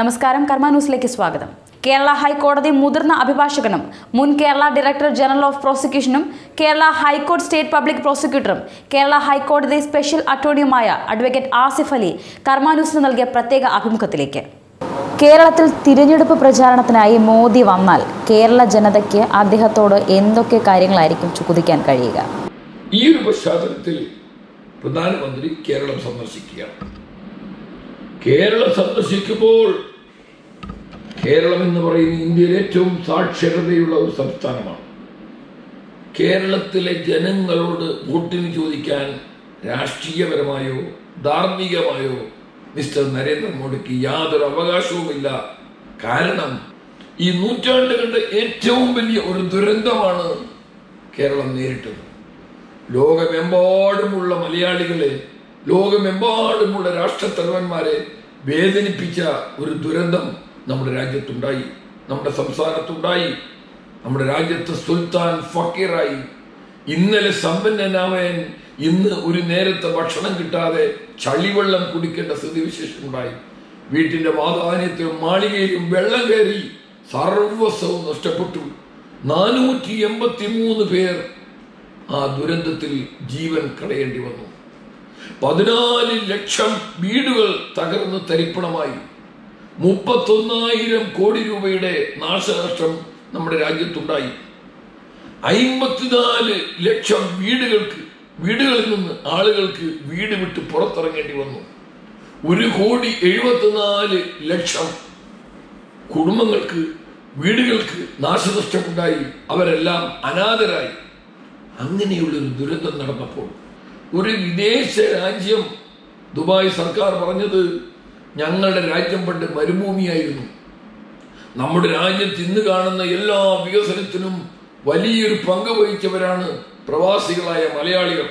നമസ്കാരം കർമ്മ ന്യൂസിലേക്ക് സ്വാഗതം. കേരള ഹൈക്കോടതി മുതിർന്ന അഭിഭാഷകനും മുൻ കേരള ഡയറക്ടർ ജനറൽ ഓഫ് പ്രോസിക്യൂഷനും കേരള ഹൈക്കോടതി സ്റ്റേറ്റ് പബ്ലിക് പ്രോസിക്യൂട്ടറും കേരള ഹൈക്കോടതി സ്പെഷ്യൽ അറ്റോർണിയുമായ അഡ്വക്കേറ്റ് ആസിഫ് അലി കർമ്മ ന്യൂസിന് നൽകിയ പ്രത്യേക അഭിമുഖത്തിലേക്ക്. കേരളത്തിൽ തിരഞ്ഞെടുപ്പ് പ്രചാരണത്തിനായി മോദി വന്നാൽ കേരള ജനതയ്ക്ക് അദ്ദേഹത്തോട് എന്തൊക്കെ കാര്യങ്ങളായിരിക്കും ചോദിക്കാൻ കഴിയുക? ഈ ഒരു പശ്ചാത്തലത്തിൽ പ്രധാനമന്ത്രി കേരളം സന്ദർശിക്കുക കേരളം സന്ദർശിക്കുമ്പോൾ കേരളം എന്ന് പറയുന്ന ഇന്ത്യയിലെ ഏറ്റവും സാക്ഷരതയുള്ള ഒരു സംസ്ഥാനമാണ്. കേരളത്തിലെ ജനങ്ങളോട് വോട്ടിന് ചോദിക്കാൻ രാഷ്ട്രീയപരമായോ ധാർമ്മികമായോ മിസ്റ്റർ നരേന്ദ്രമോദിക്ക് യാതൊരു അവകാശവുമില്ല. കാരണം ഈ നൂറ്റാണ്ടുകളുടെ ഏറ്റവും വലിയ ഒരു ദുരന്തമാണ് കേരളം നേരിട്ടത്. ലോകമെമ്പാടുമുള്ള മലയാളികളെ ലോകമെമ്പാടുമുള്ള രാഷ്ട്രത്തലവന്മാരെ വേദനിപ്പിച്ച ഒരു ദുരന്തം നമ്മുടെ രാജ്യത്തുണ്ടായി നമ്മുടെ സംസ്ഥാനത്തുണ്ടായി നമ്മുടെ രാജ്യത്ത് സുൽത്താൻ ഫക്കീറായി. ഇന്നലെ സമ്പന്നനാവൻ ഇന്ന് ഒരു നേരത്തെ ഭക്ഷണം കിട്ടാതെ ചളിവെള്ളം കുടിക്കേണ്ട സ്ഥിതിവിശേഷം ഉണ്ടായി വീട്ടിന്റെ വാതാന്യത്തിലും മാളികയിലും വെള്ളം കയറി സർവസ്വവും നഷ്ടപ്പെട്ടു. നാനൂറ്റി എൺപത്തി മൂന്ന് പേർ ആ ദുരന്തത്തിൽ ജീവൻ കളയേണ്ടി വന്നു. പതിനാല് ലക്ഷം വീടുകൾ തകർന്ന് തരിപ്പണമായി. മുപ്പത്തൊന്നായിരം കോടി രൂപയുടെ നാശനഷ്ടം നമ്മുടെ രാജ്യത്തുണ്ടായി. അയിമ്പത്തിനാല് ലക്ഷം വീടുകൾക്ക് വീടുകളിൽ നിന്ന് ആളുകൾക്ക് വീട് വിട്ട് പുറത്തിറങ്ങേണ്ടി വന്നു. ഒരു കോടി എഴുപത്തിനാല് ലക്ഷം കുടുംബങ്ങൾക്ക് വീടുകൾക്ക് നാശനഷ്ടമുണ്ടായി. അവരെല്ലാം അനാഥരായി. അങ്ങനെയുള്ളൊരു ദുരന്തം നടന്നപ്പോൾ ഒരു വിദേശ രാജ്യം ദുബായ് സർക്കാർ പറഞ്ഞത് ഞങ്ങളുടെ രാജ്യം പണ്ട് മരുഭൂമിയായിരുന്നു. നമ്മുടെ രാജ്യത്ത് ഇന്ന് കാണുന്ന എല്ലാ വികസനത്തിനും വലിയൊരു പങ്ക് വഹിച്ചവരാണ് പ്രവാസികളായ മലയാളികൾ.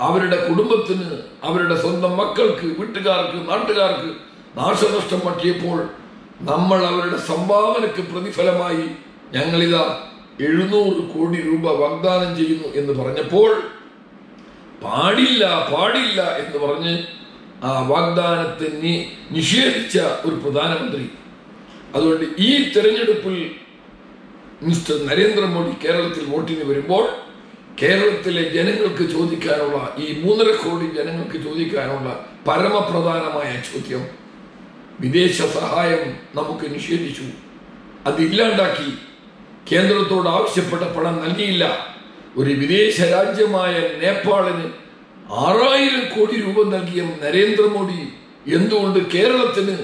അവരുടെ കുടുംബത്തിന് അവരുടെ സ്വന്തം മക്കൾക്ക് വീട്ടുകാർക്ക് നാട്ടുകാർക്ക് നാശനഷ്ടം പറ്റിയപ്പോൾ നമ്മൾ അവരുടെ സംഭാവനക്ക് പ്രതിഫലമായി ഞങ്ങളിതാ എഴുന്നൂറ് കോടി രൂപ വാഗ്ദാനം ചെയ്യുന്നു എന്ന് പറഞ്ഞപ്പോൾ പാടില്ല പാടില്ല എന്ന് പറഞ്ഞ് ആ വാഗ്ദാനത്തെ നിഷേധിച്ച ഒരു പ്രധാനമന്ത്രി. അതുകൊണ്ട് ഈ തെരഞ്ഞെടുപ്പിൽ മിസ്റ്റർ നരേന്ദ്രമോദി കേരളത്തിൽ വോട്ടിന് വരുമ്പോൾ കേരളത്തിലെ ജനങ്ങൾക്ക് ചോദിക്കാനുള്ള ഈ മൂന്നര കോടി ജനങ്ങൾക്ക് ചോദിക്കാനുള്ള പരമപ്രധാനമായ ചോദ്യം വിദേശ സഹായം നമുക്ക് നിഷേധിച്ചു. അതില്ലാണ്ടാക്കി കേന്ദ്രത്തോട് ആവശ്യപ്പെട്ട പണം നൽകിയില്ല. ഒരു വിദേശ രാജ്യമായ നേപ്പാളിന് ആറായിരം കോടി രൂപ നൽകിയ നരേന്ദ്രമോദി എന്തുകൊണ്ട് കേരളത്തിന്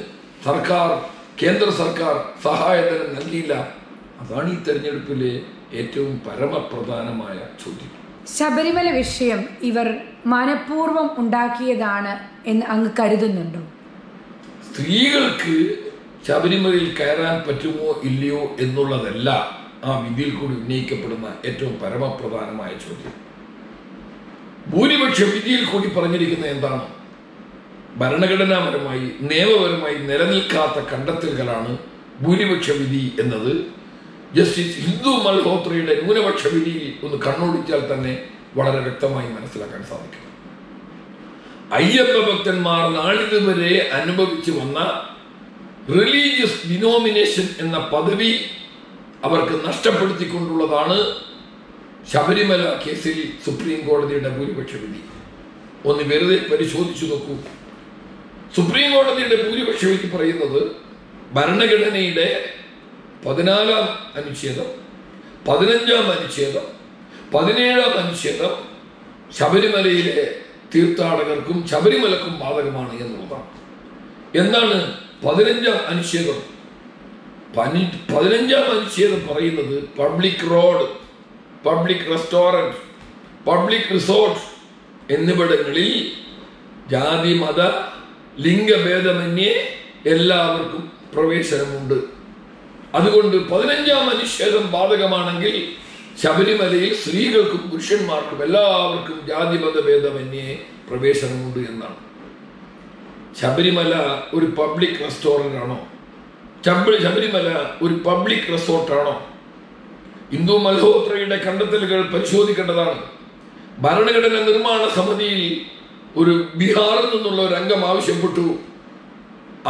സർക്കാർ കേന്ദ്ര സർക്കാർ സഹായധനം നൽകിയില്ല? അതാണ് ഈ തെരഞ്ഞെടുപ്പിലെ ഏറ്റവും പരമപ്രധാനമായ ചോദ്യം. ശബരിമല വിഷയം ഇവർ മനഃപൂർവം ഉണ്ടാക്കിയതാണ് എന്ന് അങ്ങ് കരുതുന്നുണ്ടോ? സ്ത്രീകൾക്ക് ശബരിമലയിൽ കയറാൻ പറ്റുമോ ഇല്ലയോ എന്നുള്ളതല്ല ആ വിധിയിൽ കൂടി ഉന്നയിക്കപ്പെടുന്ന ഏറ്റവും പരമപ്രധാനമായ ചോദ്യം. ഭൂരിപക്ഷ വിധിയിൽ കൂടി പറഞ്ഞിരിക്കുന്ന എന്താണ്? ഭരണഘടനാപരമായി നിയമപരമായി നിലനിൽക്കാത്ത കണ്ടെത്തലുകളാണ് ഭൂരിപക്ഷ വിധി എന്നത്. ജസ്റ്റിസ് ഹിന്ദു മൽഹോത്രയുടെ ന്യൂനപക്ഷ വിധിയിൽ ഒന്ന് കണ്ണോടിച്ചാൽ തന്നെ വളരെ വ്യക്തമായി മനസ്സിലാക്കാൻ സാധിക്കും. അയ്യപ്പ ഭക്തന്മാർ നാളിതുവരെ അനുഭവിച്ചു വന്ന റിലീജിയസ് ഡിനോമിനേഷൻ എന്ന പദവി അവർക്ക് നഷ്ടപ്പെടുത്തിക്കൊണ്ടുള്ളതാണ് ശബരിമല കേസിൽ സുപ്രീം കോടതിയുടെ ഭൂരിപക്ഷ വിധി. ഒന്ന് വെറുതെ പരിശോധിച്ചു നോക്കൂ. സുപ്രീം കോടതിയുടെ ഭൂരിപക്ഷ വിധി പറയുന്നത് ഭരണഘടനയുടെ പതിനാലാം അനുച്ഛേദം പതിനഞ്ചാം അനുച്ഛേദം പതിനേഴാം അനുച്ഛേദം ശബരിമലയിലെ തീർത്ഥാടകർക്കും ശബരിമലക്കും ബാധകമാണ് എന്നുള്ളതാണ്. എന്താണ് പതിനഞ്ചാം അനുച്ഛേദം? പതിനഞ്ചാം അനുച്ഛേദം പറയുന്നത് public road. Public restaurant public resort എന്നിവിടങ്ങളിൽ ജാതി മത ലിംഗഭേദമന്യേ എല്ലാവർക്കും പ്രവേശനമുണ്ട്. അതുകൊണ്ട് പതിനഞ്ചാം അനുച്ഛേദം ബാധകമാണെങ്കിൽ ശബരിമലയിൽ സ്ത്രീകൾക്കും പുരുഷന്മാർക്കും എല്ലാവർക്കും ജാതി മതഭേദമന്യേ പ്രവേശനമുണ്ട് എന്നാണ്. ശബരിമല ഒരു പബ്ലിക് റെസ്റ്റോറന്റ് ആണോ? ശബരി ശബരിമല ഒരു പബ്ലിക് റിസോർട്ടാണോ ഹിന്ദു മൽഹോത്രയുടെ കണ്ടെത്തലുകൾ പരിശോധിക്കേണ്ടതാണ്. ഭരണഘടന നിർമ്മാണ സമിതിയിൽ ഒരു ബീഹാറിൽ നിന്നുള്ള ഒരു അംഗം ആവശ്യപ്പെട്ടു.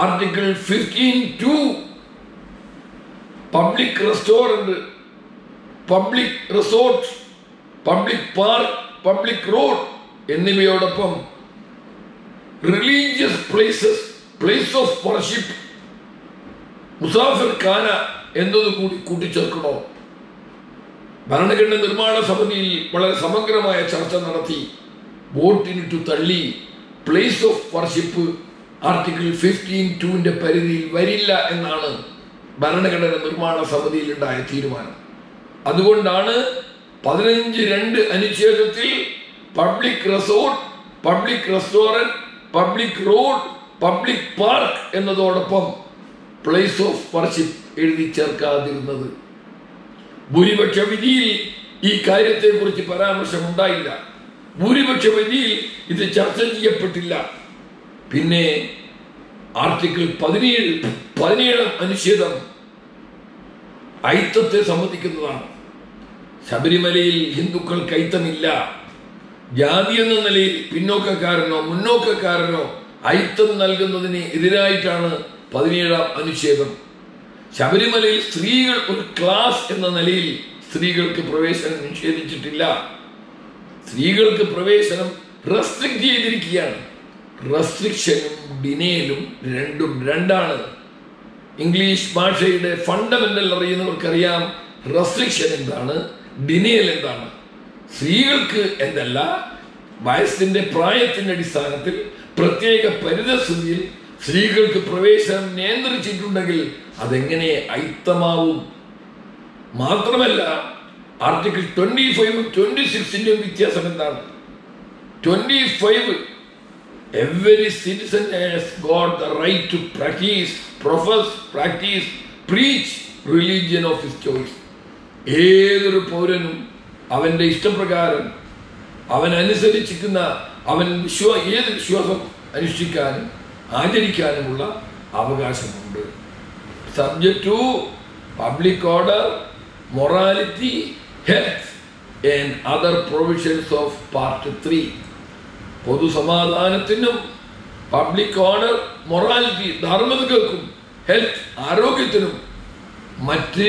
Article fifteen two public restaurant public resort public park public road എന്നിവയോടൊപ്പം religious places place of worship Musafir ഖാന എന്നതുകൂടി കൂട്ടിച്ചേർക്കണോ? ഭരണഘടന നിർമ്മാണ സമിതിയിൽ വളരെ സമഗ്രമായ ചർച്ച നടത്തി. വോട്ടിനിട്ടു തള്ളി. Place of worship article fifteen ടുവിന്റെ പരിധിയിൽ വരില്ല എന്നാണ് ഭരണഘടന നിർമ്മാണ സമിതിയിൽ ഉണ്ടായ തീരുമാനം. അതുകൊണ്ടാണ് പതിനഞ്ച് രണ്ട് അനുച്ഛേദത്തിൽ public resort public restaurant public road public park എന്നതോടൊപ്പം place of worship എഴുതി ചേർക്കാതിരുന്നത്. ഭൂരിപക്ഷ വിധിയിൽ ഈ കാര്യത്തെക്കുറിച്ച് പരാമർശം ഉണ്ടായില്ല ഭൂരിപക്ഷ വിധിയിൽ ഇത് ചർച്ച ചെയ്യപ്പെട്ടില്ല. പിന്നെ ആർട്ടിക്കിൾ പതിനേഴ് പതിനേഴാം അനുച്ഛേദം ഐത്തത്തെ സമ്മതിക്കുന്നതാണ് ശബരിമലയിൽ ഹിന്ദുക്കൾക്ക് ഐത്തമില്ല ജാതി എന്ന നിലയിൽ പിന്നോക്കക്കാരനോ മുന്നോക്കക്കാരനോ ഐത്തം നൽകുന്നതിന് എതിരായിട്ടാണ് പതിനേഴാം അനുച്ഛേദം. ശബരിമലയിൽ സ്ത്രീകൾ ഒരു ക്ലാസ് എന്ന നിലയിൽ സ്ത്രീകൾക്ക് പ്രവേശനം നിഷേധിച്ചിട്ടില്ല. സ്ത്രീകൾക്ക് പ്രവേശനം റെസ്ട്രിക്ട് ചെയ്തിരിക്കുകയാണ്. റെസ്ട്രിക്ഷനും ഡിനേലും രണ്ടും രണ്ടാണ്. ഇംഗ്ലീഷ് ഭാഷയുടെ ഫണ്ടമെന്റൽ അറിയുന്നവർക്കറിയാം റെസ്ട്രിക്ഷൻ എന്താണ് ഡിനേൽ എന്താണ്. സ്ത്രീകൾക്ക് എന്തല്ല വയസ്സിന്റെ പ്രായത്തിന്റെ അടിസ്ഥാനത്തിൽ പ്രത്യേക പരിതസ്ഥിതിയിൽ സ്ത്രീകൾക്ക് പ്രവേശനം നിയന്ത്രിച്ചിട്ടുണ്ടെങ്കിൽ അതെങ്ങനെ ഐത്തമാവും? മാത്രമല്ല ആർട്ടിക്കിൾ ട്വന്റി ഫൈവ് ട്വന്റി സിക്സിന്റെയും വ്യത്യാസം എന്താണ്? Twenty five every citizen has got the right to practise profess practise preach religion of his choice ഏതൊരു പൗരനും അവന്റെ ഇഷ്ടപ്രകാരം അവൻ അനുസരിച്ചിരിക്കുന്ന അവൻ വിശ്വാ ഏത് വിശ്വാസം അനുഷ്ഠിക്കാനും ആചരിക്കാനുമുള്ള അവകാശമുണ്ട്. Subject to public order morality health and other provisions of part three പൊതുസമാധാനത്തിനും public order morality ധാർമ്മികതകൾക്കും ഹെൽത്ത് ആരോഗ്യത്തിനും മറ്റ്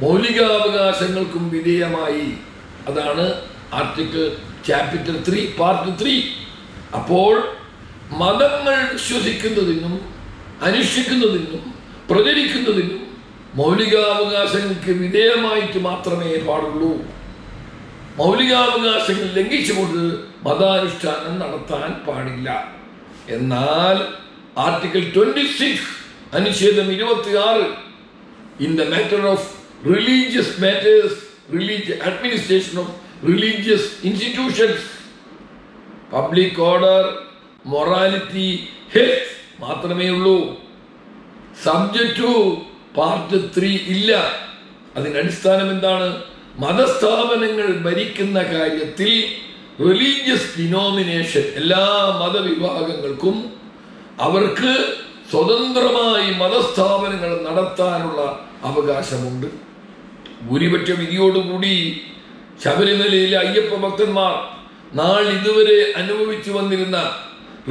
മൗലികാവകാശങ്ങൾക്കും വിധേയമായി. അതാണ് article chapter three part three അപ്പോൾ മതങ്ങൾ വിശ്വസിക്കുന്നതിനും അനുഷ്ഠിക്കുന്നതിനും പ്രചരിക്കുന്നതിനും മൗലികാവകാശങ്ങൾക്ക് വിധേയമായിട്ട് മാത്രമേ പാടുള്ളൂ. മൗലികാവകാശങ്ങൾ ലംഘിച്ചുകൊണ്ട് മതാനുഷ്ഠാനം നടത്താൻ പാടില്ല. എന്നാൽ ആർട്ടിക്കിൾ ട്വന്റി സിക്സ് അനുച്ഛേദം ഇരുപത്തി ആറ് in the matter of religious matters religious administration of religious institutions public order morality health മാത്രമേ ഉള്ളൂ സബ്ജക്ട് ടു പാർട്ട് ത്രീ ഇല്ല. അതിനടിസ്ഥാനം എന്താണ് മതസ്ഥാപനങ്ങൾ ഭരിക്കുന്ന കാര്യത്തിൽ റിലീജിയസ് ഡിനോമിനേഷൻ എല്ലാ മതവിഭാഗങ്ങൾക്കും അവർക്ക് സ്വതന്ത്രമായി മതസ്ഥാപനങ്ങൾ നടത്താനുള്ള അവകാശമുണ്ട്. ഭൂരിപക്ഷ വിധിയോടുകൂടി ശബരിമലയിലെ അയ്യപ്പ ഭക്തന്മാർ നാളിതുവരെ അനുഭവിച്ചു വന്നിരുന്ന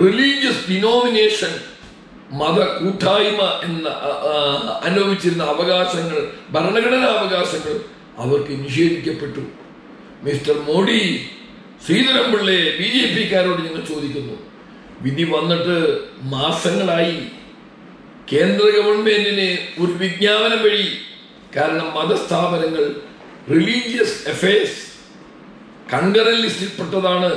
റിലീജിയസ് ഡിനോമിനേഷൻ മത കൂട്ടായ്മ എന്ന അനുഭവിച്ചിരുന്ന അവകാശങ്ങൾ ഭരണഘടനാ അവകാശങ്ങൾ അവർക്ക് നിഷേധിക്കപ്പെട്ടു. മിസ്റ്റർ മോഡി ശ്രീധരൻപിള്ളയെ ബി ജെ പിക്കാരോട് ഞങ്ങൾ ചോദിക്കുന്നു. വിധി വന്നിട്ട് മാസങ്ങളായി കേന്ദ്ര ഗവൺമെന്റിന് ഒരു വിജ്ഞാപനം വഴി കാരണം മതസ്ഥാപനങ്ങൾ റിലീജിയസ് അഫയേഴ്സ് കൺകറൻ ലിസ്റ്റിൽപ്പെട്ടതാണ്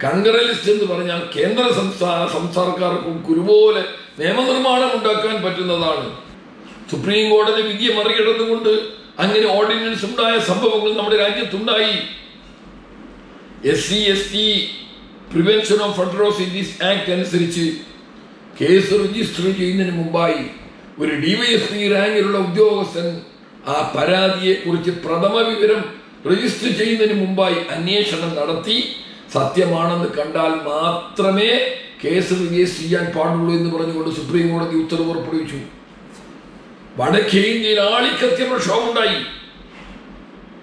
കൺകറൻ ലിസ്റ്റ് എന്ന് പറഞ്ഞാൽ കേന്ദ്ര സംസ്ഥാന സംസ്ഥാനക്കാർക്കും കുരുപോലെ നിയമനിർമ്മാണം ഉണ്ടാക്കാൻ പറ്റുന്നതാണ്. സുപ്രീം കോടതി വിധിയെ മറികടന്നുകൊണ്ട് അങ്ങനെ ഓർഡിനൻസ് ഉണ്ടായ സംഭവങ്ങൾ നമ്മുടെ രാജ്യത്തുണ്ടായി. S C S T prevention of atrocities act അനുസരിച്ച് കേസ് രജിസ്റ്റർ ചെയ്യുന്നതിന് മുമ്പായി ഒരു ഡിവൈഎസ്പി റാങ്കിലുള്ള ഉദ്യോഗസ്ഥൻ ആ പരാതിയെ കുറിച്ച് പ്രഥമ വിവരം രജിസ്റ്റർ ചെയ്യുന്നതിന് മുമ്പായി അന്വേഷണം നടത്തി. സത്യമാണെന്ന് കണ്ടാൽ മാത്രമേ കേസ് രജിസ്റ്റർ ചെയ്യാൻ പാടുള്ളൂ എന്ന് പറഞ്ഞുകൊണ്ട് സുപ്രീം കോടതി ഉത്തരവ് പുറപ്പെടുവിച്ചു. വടക്കേ ഇന്ത്യയിൽ ആളിക്കത്തിയ പ്രക്ഷോഭമുണ്ടായി.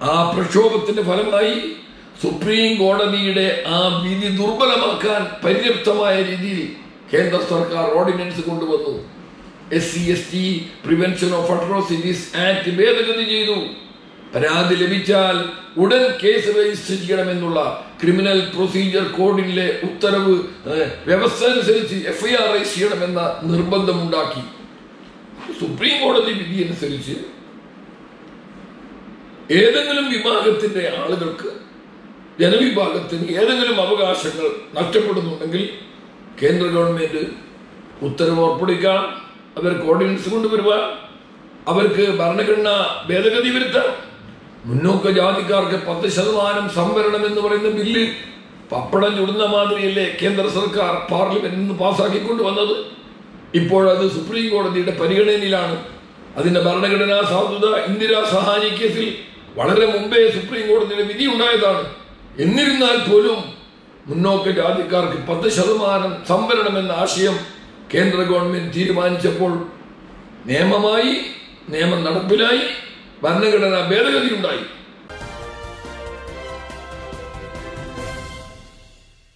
ആ പ്രക്ഷോഭത്തിന്റെ ഫലമായി സുപ്രീം കോടതിയുടെ ആ വിധി ദുർബലമാക്കാൻ പര്യാപ്തമായ രീതിയിൽ കേന്ദ്ര സർക്കാർ ഓർഡിനൻസ് കൊണ്ടുവന്നു. S C S T prevention of atrocities act ഭേദഗതി ചെയ്തു. പരാതി ലഭിച്ചാൽ ഉടൻ കേസ് രജിസ്റ്റർ ചെയ്യണമെന്നുള്ള ക്രിമിനൽ പ്രൊസീജിയർ കോഡിലെ ഉത്തരവ് വ്യവസ്ഥ അനുസരിച്ച് എഫ്ഐആർ രജിസ്റ്റർ ചെയ്യണമെന്ന നിർബന്ധമുണ്ടാക്കി. സുപ്രീം കോടതി വിധി അനുസരിച്ച് ഏതെങ്കിലും വിഭാഗത്തിന്റെ ആളുകൾക്ക് ജനവിഭാഗത്തിന് ഏതെങ്കിലും അവകാശങ്ങൾ നഷ്ടപ്പെടുന്നുണ്ടെങ്കിൽ കേന്ദ്ര ഗവൺമെന്റ് ഉത്തരവ് ഉറപ്പിക്കാം അവർക്ക് ഓർഡിനൻസ് കൊണ്ടുവരുക അവർക്ക് ഭരണഘടന ഭേദഗതി വരുത്താം. മുന്നോക്ക ജാതിക്കാർക്ക് പത്ത് ശതമാനം സംവരണം എന്ന് പറയുന്ന ബില്ല് പപ്പടം ചുടുന്ന മാതിരിയല്ലേ കേന്ദ്ര സർക്കാർ പാർലമെന്റിൽ നിന്ന് പാസ്സാക്കിക്കൊണ്ട് വന്നത്? ഇപ്പോഴത് സുപ്രീം കോടതിയുടെ പരിഗണനയിലാണ്. അതിന്റെ ഭരണഘടനാ സാധുത ഇന്ദിരാ സഹാനി കേസിൽ വളരെ മുമ്പേ സുപ്രീം കോടതിയുടെ വിധി ഉണ്ടായതാണ്. എന്നിരുന്നാൽ പോലും മുന്നോക്ക ജാതിക്കാർക്ക് പത്ത് ശതമാനം സംവരണം എന്ന ആശയം കേന്ദ്ര ഗവൺമെന്റ് തീരുമാനിച്ചപ്പോൾ നിയമമായി നിയമം നടപ്പിലായി ഭരണഘടനാ ഭേദഗതി ഉണ്ടായി